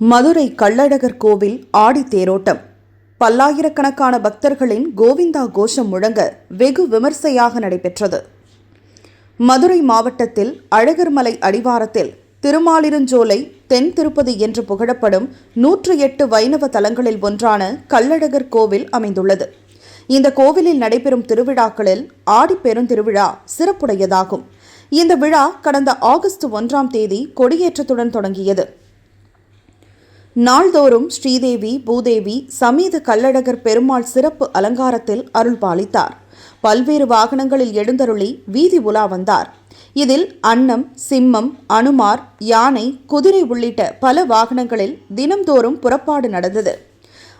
மதுரை கள்ளழகர் கோவில் ஆடி தேரோட்டம். பல்லாயிரக்கணக்கான பக்தர்களின் கோவிந்தா கோஷம் முழங்க வெகு விமர்சையாக நடைபெற்றது. மதுரை மாவட்டத்தில் அழகர்மலை அடிவாரத்தில் திருமாலிருஞ்சோலை தென் திருப்பதி என்று புகழப்படும் நூற்று எட்டு வைணவ தலங்களில் ஒன்றான கள்ளழகர் கோவில் அமைந்துள்ளது. இந்த கோவிலில் நடைபெறும் திருவிழாக்களில் ஆடி பெருந்திருவிழா சிறப்புடையதாகும். இந்த விழா கடந்த ஆகஸ்ட் ஒன்றாம் தேதி கொடியேற்றத்துடன் தொடங்கியது. நாள்தோறும் ஸ்ரீதேவி பூதேவி சமீத கள்ளழகர் பெருமாள் சிறப்பு அலங்காரத்தில் அருள் பாலித்தார் பல்வேறு வாகனங்களில் எழுந்தருளி வீதி உலா வந்தார். இதில் அன்னம் சிம்மம் அனுமார் யானை குதிரை உள்ளிட்ட பல வாகனங்களில் தினம்தோறும் புறப்பாடு நடந்தது.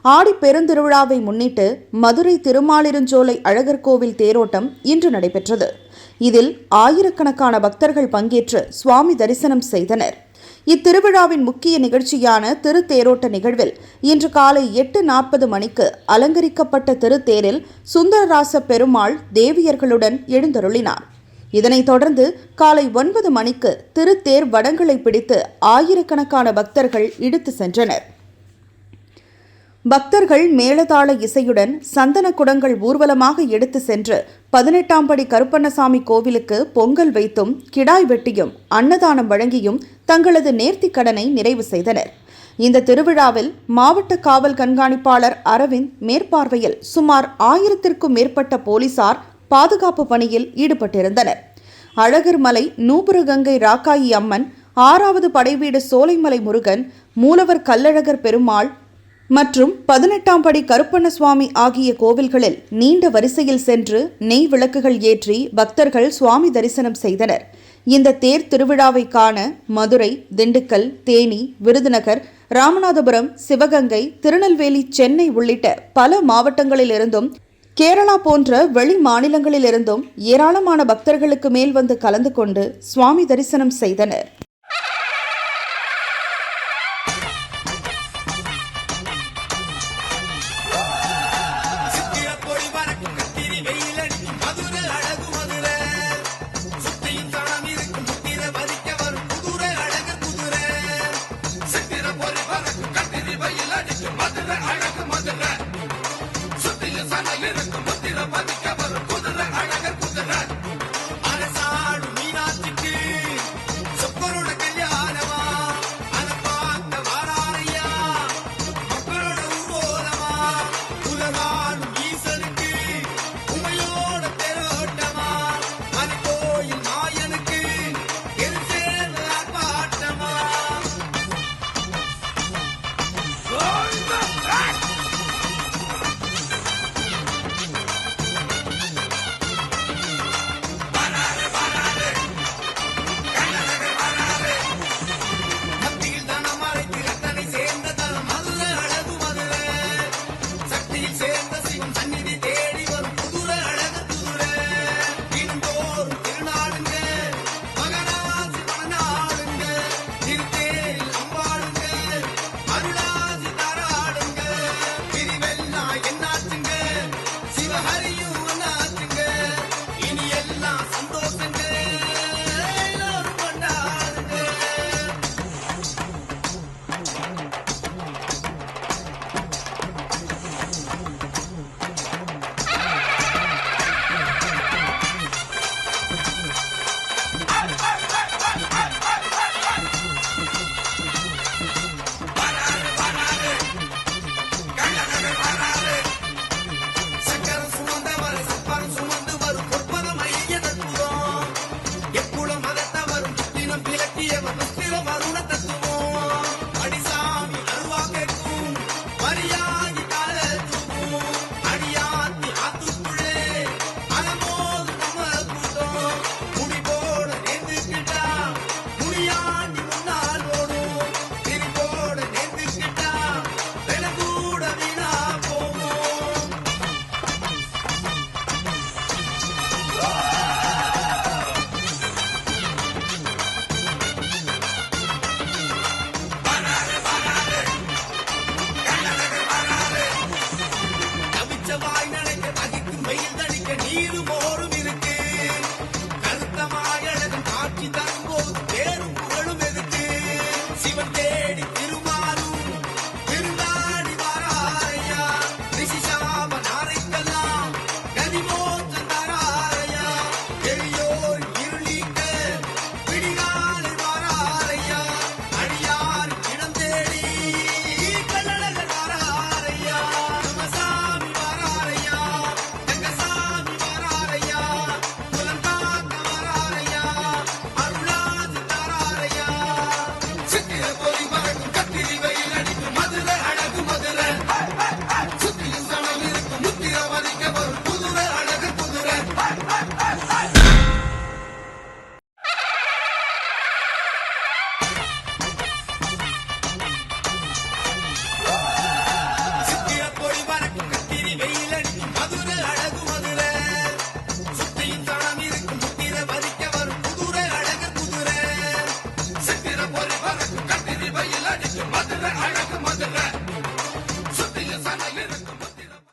ஆடி பெருந்திருவிழாவை முன்னிட்டு மதுரை திருமாலிருஞ்சோலை அழகர் கோவில் தேரோட்டம் இன்று நடைபெற்றது. இதில் ஆயிரக்கணக்கான பக்தர்கள் பங்கேற்று சுவாமி தரிசனம் செய்தனர். இத்திருவிழாவின் முக்கிய நிகழ்ச்சியான திருத்தேரோட்ட நிகழ்வில் இன்று காலை எட்டு நாற்பது மணிக்கு அலங்கரிக்கப்பட்ட திருத்தேரில் சுந்தரராச பெருமாள் தேவியர்களுடன் எழுந்தருளினார். இதனைத் தொடர்ந்து காலை ஒன்பது மணிக்கு திருத்தேர் வடங்களை பிடித்து ஆயிரக்கணக்கான பக்தர்கள் இழுத்து சென்றனர். பக்தர்கள் மேளதாள இசையுடன் சந்தன குடங்கள் ஊர்வலமாக எடுத்து சென்று பதினெட்டாம் படி கருப்பண்ணசாமி கோவிலுக்கு பொங்கல் வைத்தும் கிடாய் வெட்டியும் அன்னதானம் வழங்கியும் தங்களது நேர்த்திக் கடனை நிறைவு செய்தனர். இந்த திருவிழாவில் மாவட்ட காவல் கண்காணிப்பாளர் அரவிந்த் மேற்பார்வையில் சுமார் ஆயிரத்திற்கும் மேற்பட்ட போலீசார் பாதுகாப்பு பணியில் ஈடுபட்டிருந்தனர். அழகர் மலை நூபுரகங்கை ராக்காயி அம்மன் ஆறாவது படைவீடு சோலைமலை முருகன் மூலவர் கல்லழகர் பெருமாள் மற்றும் பதினெட்டாம் படி கருப்பண்ண சுவாமி ஆகிய கோவில்களில் நீண்ட வரிசையில் சென்று நெய் விளக்குகள் ஏற்றி பக்தர்கள் சுவாமி தரிசனம் செய்தனர். இந்த தேர் திருவிழாவை காண மதுரை திண்டுக்கல் தேனி விருதுநகர் ராமநாதபுரம் சிவகங்கை திருநெல்வேலி சென்னை உள்ளிட்ட பல மாவட்டங்களிலிருந்தும் கேரளா போன்ற வெளி மாநிலங்களிலிருந்தும் ஏராளமான பக்தர்களுக்கு மேல் வந்து கலந்து கொண்டு சுவாமி தரிசனம் செய்தனர்.